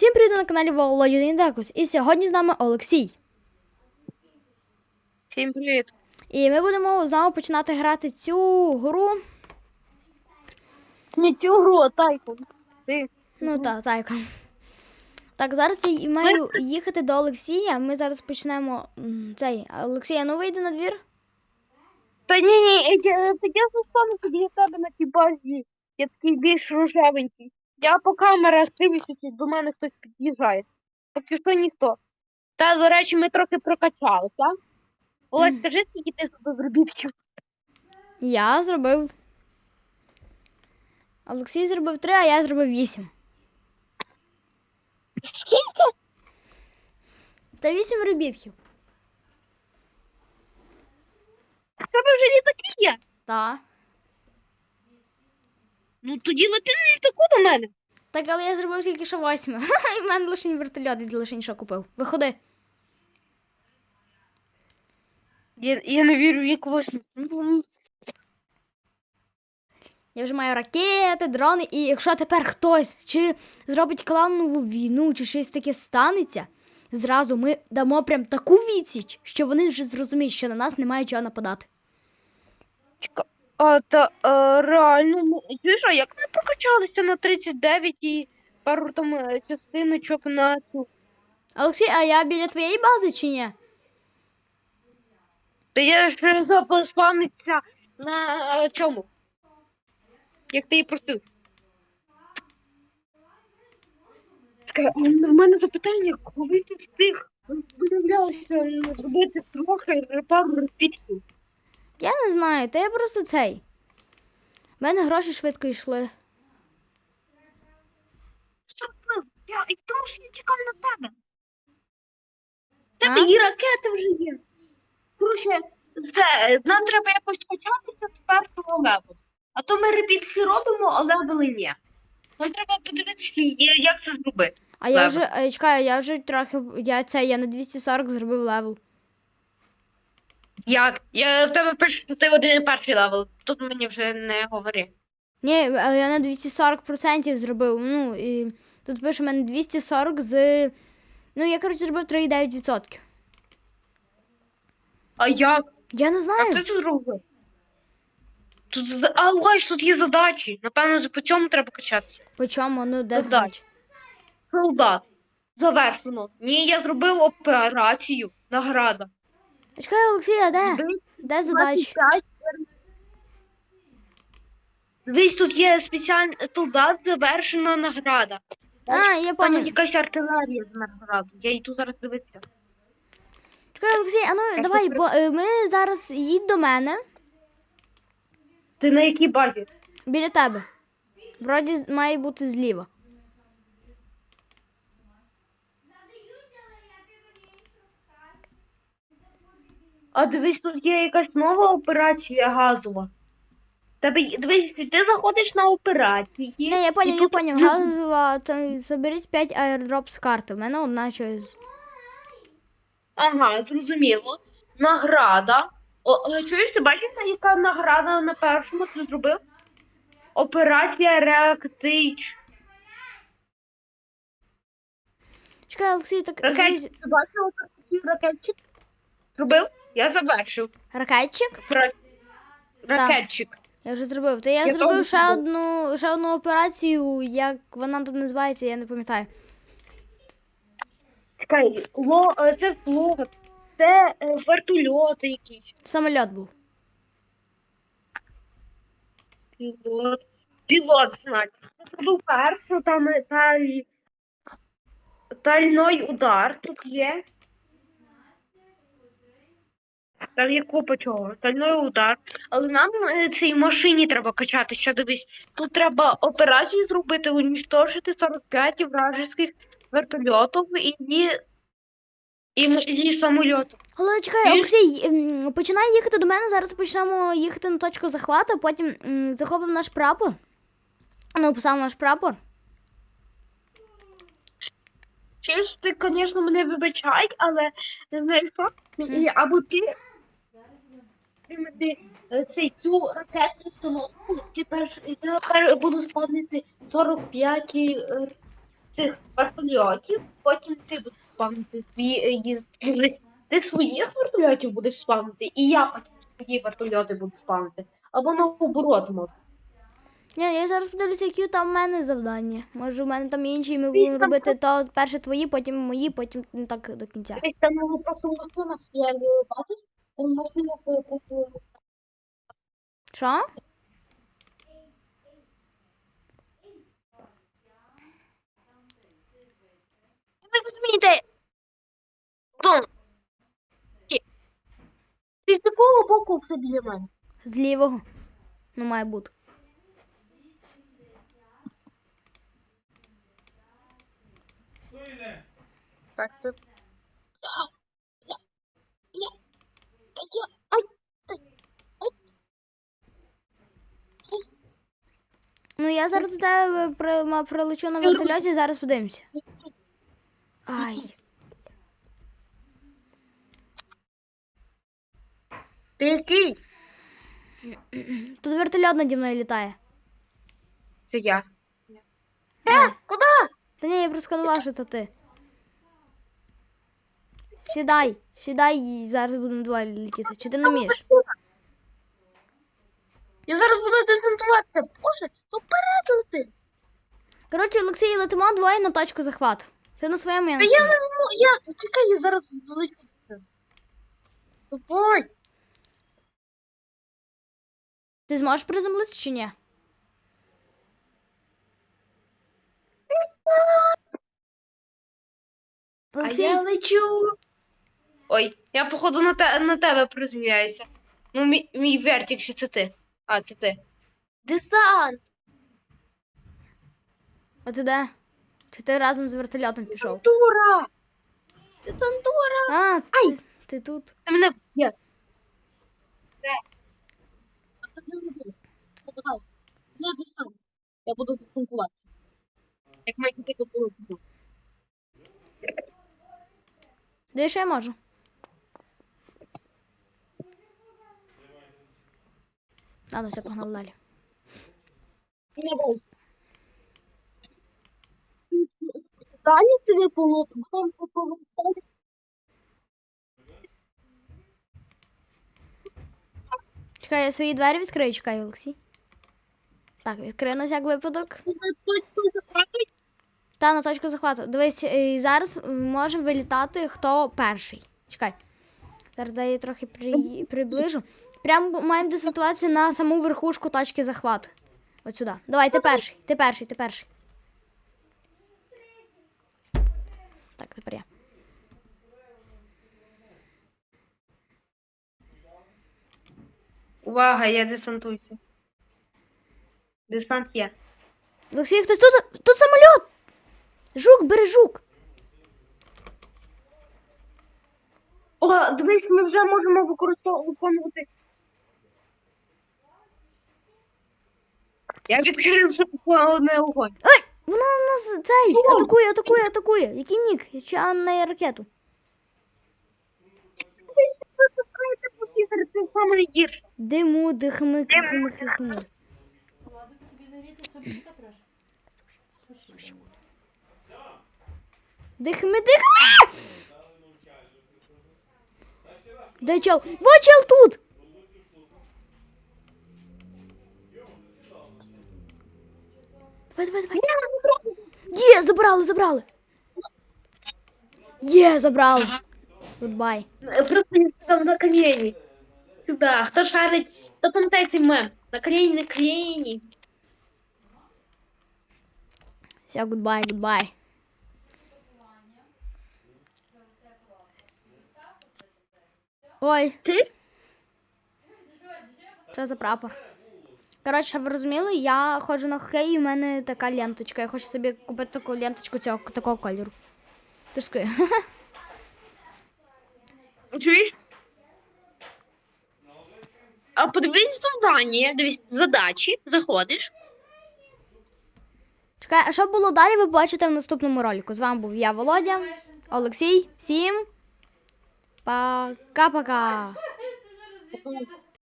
Всім привіт на каналі Володя Декус. І сьогодні з нами Олексій. Всім привіт. І ми будемо знову починати грати цю гру. Не цю гру, а тайку. Ти. Ну так, так. Так, зараз я маю їхати до Олексія. Ми зараз почнемо м, цей. Олексія, ну вийди на двір. Та ні, ні, я, я застану собі для тебе на тій базі. Я такий більш рожевенький. Я по камерах дивлюся, чи до мене хтось під'їжджає. Поки що ніхто. Та, до речі, ми трохи прокачалися. Мгм. скажи, скільки ти заробітків? Я зробив. Олексій зробив три, а я зробив вісім. Скільки? Та вісім робітків. В тебе вже літаки є? Так. Ну тоді лети на літаку до мене. Так, але я зробив тільки що восьми. І в мене лише вертольот, і лише що купив. Виходи. Я, я не вірю в восьми. Я вже маю ракети, дрони, і якщо тепер хтось чи зробить кланову війну, чи щось таке станеться, зразу ми дамо прям таку відсіч, що вони вже зрозуміють, що на нас немає чого нападати. А, та а, реально, ну, чуєш, як ми прокачалися на 39 і пару там е, частиночок на цю. Олексій, а я біля твоєї бази чи ні? Та я ж запоспавниться на е, чому? Як ти і просив. Чекай, а в мене запитання, коли ти встиг виявлялося зробити трохи пару репітів? Я не знаю, та я просто цей. У мене гроші швидко йшли. Що ти? Я, і тому що я чекав на тебе. В А? Тебе і ракети вже є. Короче, це, нам треба якось початися з першого левелу. А то ми репітки робимо, а левели ні. Нам треба подивитися, є- як це зробити. А я Левел. вже, е, чекаю, я вже трохи, я це, я на 240 зробив левел. Як? Я в тебе пишу, що ти один перший левел. Тут мені вже не говори. Ні, але я на 240% зробив. Ну, і тут пише, у мене 240 з. Ну, я, коротше, зробив 3,9%. А як? Я не А знаю. хто це зробив? Тут, за- а, ось тут є задачі. Напевно, по цьому треба качатися. По чому? Ну, де Задач. задач? Солдат. Завершено. Ні, я зробив операцію. Награда. Чекай, Олексій, а де? Де задач? 25. Дивись, тут є спеціальний солдат, завершена награда. А, я Там поняв. якась артилерія з награду. Я йду зараз дивитися. Чекай, Олексій, а ну Я давай, бо е, ми зараз їдь до мене Ти на якій базі? біля тебе. Вроді з- має бути зліва. А дивись, тут є якась нова операція газова. Тебе дивись, ти заходиш на операції. Не, я поняв, я тут- поняв. Газова, це, заберіть 5 аеродроп з карти. У мене одна щось. Ага, зрозуміло. Награда. О, е, чуєш, ти бачиш, яка награда на першому ти зробив? Операція Реактич. Чекай, Олексій, так Ракет... дивись, Ти бачив ракетчик? Зробив? Я завершив. ракетчик. Ра- Ракетчик. Я вже зробив. Та я, Я зробив ще одну, ще одну операцію, як вона там називається, я не пам'ятаю. Чекай, ло, е, це флот, це е, вертольоти якісь. Самольот був. Пілот. Пілот, значить. Це зробив першу, там е, таль... тальной удар тут є. Там є купа чого. Стальной удар. Але нам е, цій машині треба качатися. Дивись, тут треба операцію зробити, унічтожити 45 вражеських вертольотів і, і, і самольотів. Але чекай, Ти- Олексій, починай їхати до мене. Зараз почнемо їхати на точку захвату, потім захопимо наш прапор. Ну, поставимо наш прапор. Чуєш, ти, звісно, мене вибачай, але не знаю що. І, або ти, ти е, цей цю ракетну установку, ти перш, я буду спавнити 45 е, цих вертольотів, потім ти будеш спавнити свій е, ти своїх вертольотів будеш спавнити, і я потім свої вертольоти буду спавнити. Або наоборот може. Ні, я зараз подивлюся, які там в мене завдання. Може, в мене там інші, і ми будемо робити то перше твої, потім мої, потім ну, так до кінця. Десь там просто я бачиш, машина просто Що? Ви розумієте? Дон. Ти з такого боку все біля мене. З лівого. Ну, має бути. Так, це... Ай, Ну, я зараз тебе при, прилечу на вертольоті, зараз подивимося. Ай. ти який? Тут вертольот наді мною літає. Це я. Е, куди? Та ні, я просканував, що це ти. Сідай, сідай і зараз будемо двоє летіти. Чи ти не вмієш? Я зараз буду дезінтуватися. Боже, ну вперед лети. Коротше, Олексій, летимо двоє на точку захвату. Ти на своєму, я Та на я своєму. не можу, я, чекай, я зараз залечу. Тупой. Ти зможеш приземлитися чи ні? А я лечу. Ой, я походу на, те, на тебе приземляюся. Ну, мій, мій вертик, що це ти. А, це ти. Десант! А ти де? Чи ти разом з вертольотом пішов? Дура! Десантура! А, ти, ти тут. Ти мене б'є. Де? А це не буде. Попадай. Я буду десантувати. Як мені тільки було. Де що я можу? Ладно, все, погнали далі. Далі тобі попав. Чекай, я свої двері відкрию, чекай, Олексій. Так, відкрию на всяк випадок. Та на точку захвату. Дивись, зараз можемо вилітати, хто перший. Чекай. Зараз я трохи при... приближу. Прямо маємо десантуватися на саму верхушку точки захвату. От сюди. Давай, ти перший, ти перший, ти перший. Так, тепер я. Увага, я десантуюся. Десант є. Олексій, хтось тут. Тут самоліт! Жук, бери жук. О, дивись, ми вже можемо використовувати. Я відкрив одне огонь. Ой! Вона нас цей атакує, атакує, атакує. Який нік? Чи а на ракету? Це саме найгірше. Диму, дихми, кихми, хихми. Дихми, дихми! Де чел? Во чел тут! Давай, давай, давай. Є, забрали, забрали. Є, забрали. Гудбай. Просто я там на колені. Сюди. Хто шарить, цей мем? На колені, на колені. Все, гудбай, гудбай. Ой, Ти? що за прапор? Коротше, ви розуміли, я ходжу на хокей, і в мене така ленточка. Я хочу собі купити таку ленточку цього такого кольору. Ти. Чуєш? А подивись завдання, дивись задачі, заходиш. Чекай, а що було далі, ви побачите в наступному ролику. З вами був я, Володя, Олексій. Всім пока-пока.